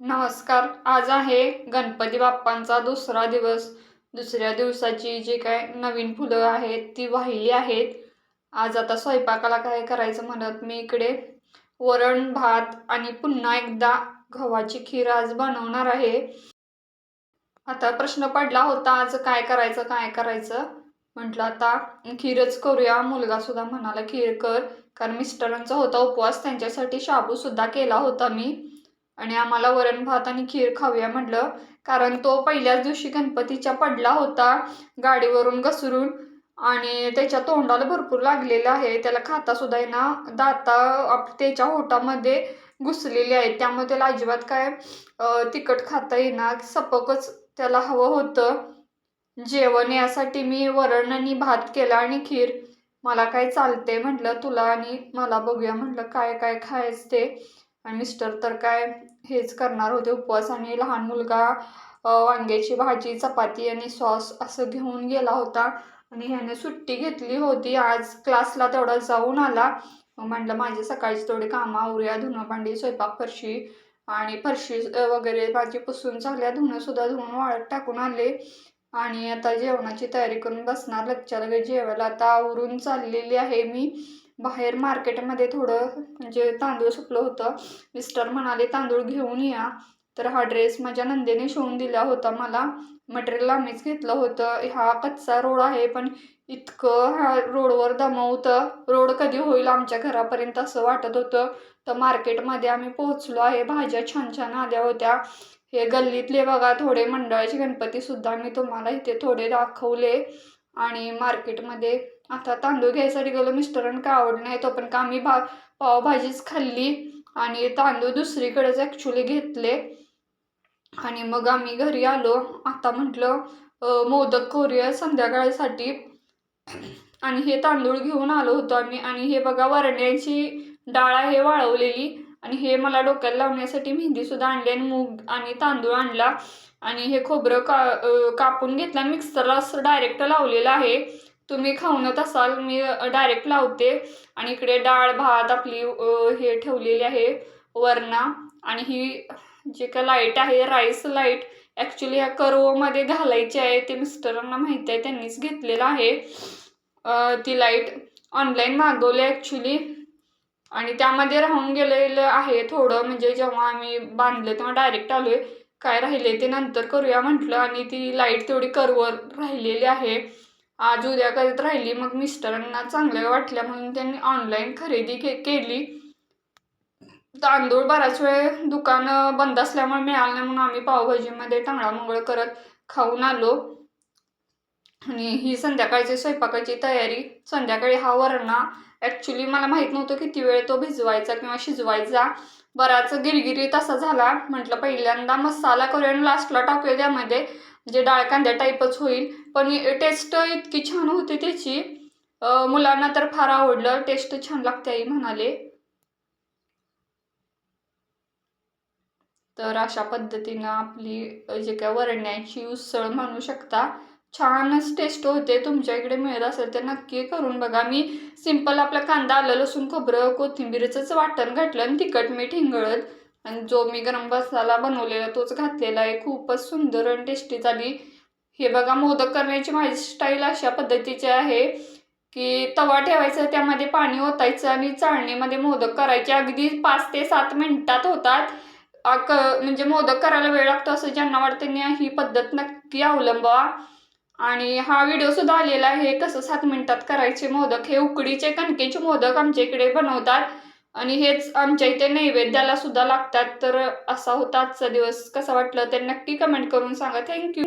नमस्कार आज आहे गणपती बाप्पांचा दुसरा दिवस. दुसऱ्या दिवसाची जे काय नवीन फुलं आहेत ती वाहिली आहेत. आज आता स्वयंपाकाला काय करायचं म्हणत मी इकडे. वरण भात आणि पुन्हा एकदा गव्हाची खीर आज बनवणार आहे. आता प्रश्न पडला होता आज काय करायचं काय करायचं? म्हटलं आता खीरच करूया. मुलगा सुद्धा म्हणाला खीर कर. कारण मिस्टरांचा होता उपवास त्यांच्यासाठी शाबूसुद्धा केला होता मी. आणि आम्हाला वरण भात आणि खीर खाऊया म्हटलं. कारण तो पहिल्याच दिवशी गणपतीच्या पडला होता गाडीवरून घसरून. आणि त्याच्या तोंडाला भरपूर लागलेलं आहे. त्याला खाता सुद्धा आहे ना दाता आप त्याच्या होटामध्ये घुसलेले आहेत त्यामुळे त्याला अजिबात काय तिखट खाता येणार सपकच त्याला हवं होतं. जेवण यासाठी मी वरण आणि भात केला आणि खीर. मला काय चालते म्हटलं तुला आणि मला बघूया म्हटलं काय काय खायचं ते. आणि मिस्टर तर काय हेच करणार होते उपवास आणि लहान मुलगा वांग्याची भाजी चपाती आणि सॉस असं घेऊन गेला होता. आणि ह्याने सुट्टी घेतली होती. आज क्लासला तेवढा जाऊन आला. मग म्हटलं माझी सकाळची थोडी कामं आवरूया. धुणं भांडी स्वयंपाक फरशी आणि फरशी वगैरे भाजी पुसून झाल्या. धुणंसुद्धा धुवून वाळत टाकून आले. आणि आता जेवणाची तयारी करून बसणार. लगच्या लगेच जेवायला आता आवरून चाललेली आहे मी. बाहेर मार्केटमध्ये थोडं म्हणजे तांदूळ सुकलं होतं. मिस्टर म्हणाले तांदूळ घेऊन या. तर हा ड्रेस माझ्या नंदेने शिवून दिला होता. मला मटेरियल आम्हीच घेतलं होतं. हा कच्चा रोड आहे पण इतकं ह्या रोडवर दमवतं. रोड कधी होईल आमच्या घरापर्यंत असं वाटत होतं. तर मार्केटमध्ये आम्ही पोहोचलो आहे. भाज्या छान छान आल्या होत्या. हे गल्लीतले बघा थोडे मंडळाचे गणपतीसुद्धा मी तुम्हाला इथे थोडे दाखवले. आणि मार्केटमध्ये आता तांदूळ घ्यायसाठी गेलो मिस्टरांना काय आवड नाही तो पण का आम्ही भा पावभाजीच खाल्ली आणि तांदूळ दुसरीकडेच ॲक्च्युली घेतले. आणि मग आम्ही घरी आलो. आता म्हटलं मोदक करूया संध्याकाळसाठी. आणि हे तांदूळ घेऊन आलो होतो आम्ही. आणि हे बघा वरण्याची डाळ आहे वाळवलेली. आणि हे मला डोक्याला लावण्यासाठी मेहंदीसुद्धा आणली आणि मूग आणि तांदूळ आणला. आणि हे खोबरं का कापून घेतलं आणि मिक्सरला असं डायरेक्ट लावलेलं आहे. तुम्ही खाऊनच असाल. मी डायरेक्ट लावते. आणि इकडे डाळ भात आपली हे ठेवलेली आहे वरणा. आणि ही जे काय लाइट आहे राईस लाइट ॲक्च्युली ह्या करवमध्ये घालायची आहे. ते मिस्टरांना माहिती आहे त्यांनीच घेतलेलं आहे. ती लाइट ऑनलाईन मागवली ॲक्च्युली आणि त्यामध्ये राहून गेलेलं आहे थोडं. म्हणजे जेव्हा आम्ही बांधलं तेव्हा डायरेक्ट आलो आहे काय राहिले ते नंतर करूया म्हटलं. आणि ती लाइट तेवढी करवर राहिलेली आहे. आज उद्या करत राहिली मग मिस्टरांना चांगलं वाटल्या म्हणून त्यांनी ऑनलाईन खरेदी के केली. तांदूळ बराच वेळ दुकान बंद असल्यामुळे मिळालं नाही म्हणून आम्ही पावभाजीमध्ये टांगळामंगळ करत खाऊन आलो. आणि ही संध्याकाळची स्वयंपाकाची तयारी संध्याकाळी हा वरणा. ॲक्च्युली मला माहीत नव्हतं किती वेळ तो भिजवायचा किंवा शिजवायचा. बराच गिरगिरीत असा झाला. म्हटलं पहिल्यांदा मसाला करूया आणि लास्टला टाकूया त्यामध्ये. म्हणजे डाळ कांद्या टाईपच होईल. पण टेस्ट इतकी छान होती त्याची. मुलांना तर फार आवडलं. टेस्ट छान लागते आई म्हणाले. तर अशा पद्धतीनं आपली जे काय वरण्याची उसळ म्हणू शकता छानच टेस्ट होते. तुमच्या इकडे मिळत असेल तर नक्की करून बघा. मी सिंपल आपला कांदा आलं लसूण खोबरं कोथिंबीरचंच वाटण घातलं आणि तिखट मीठ हिंगळत आणि जो मी गरम मसाला बनवलेला तोच घातलेला आहे. खूपच सुंदर आणि टेस्टी झाली. हे बघा मोदक करण्याची माझी स्टाईल अशा पद्धतीची आहे की तवा ठेवायचा त्यामध्ये पाणी ओतायचं आणि चाळणीमध्ये मोदक करायचे. अगदी पाच ते सात मिनिटात होतात. क म्हणजे मोदक करायला वेळ लागतो असं ज्यांना वाटतं ही पद्धत नक्की अवलंबवा आणि हा व्हिडिओसुद्धा आलेला आहे कसं सात मिनिटात करायचे मोदक. हे उकडीचे कणकेचे मोदक आमच्या इकडे बनवतात. आणि हेच आमच्या इथे नैवेद्याला सुद्धा लागतात. तर असा होता आजचा दिवस. कसा वाटलं ते नक्की कमेंट करून सांगा. थँक्यू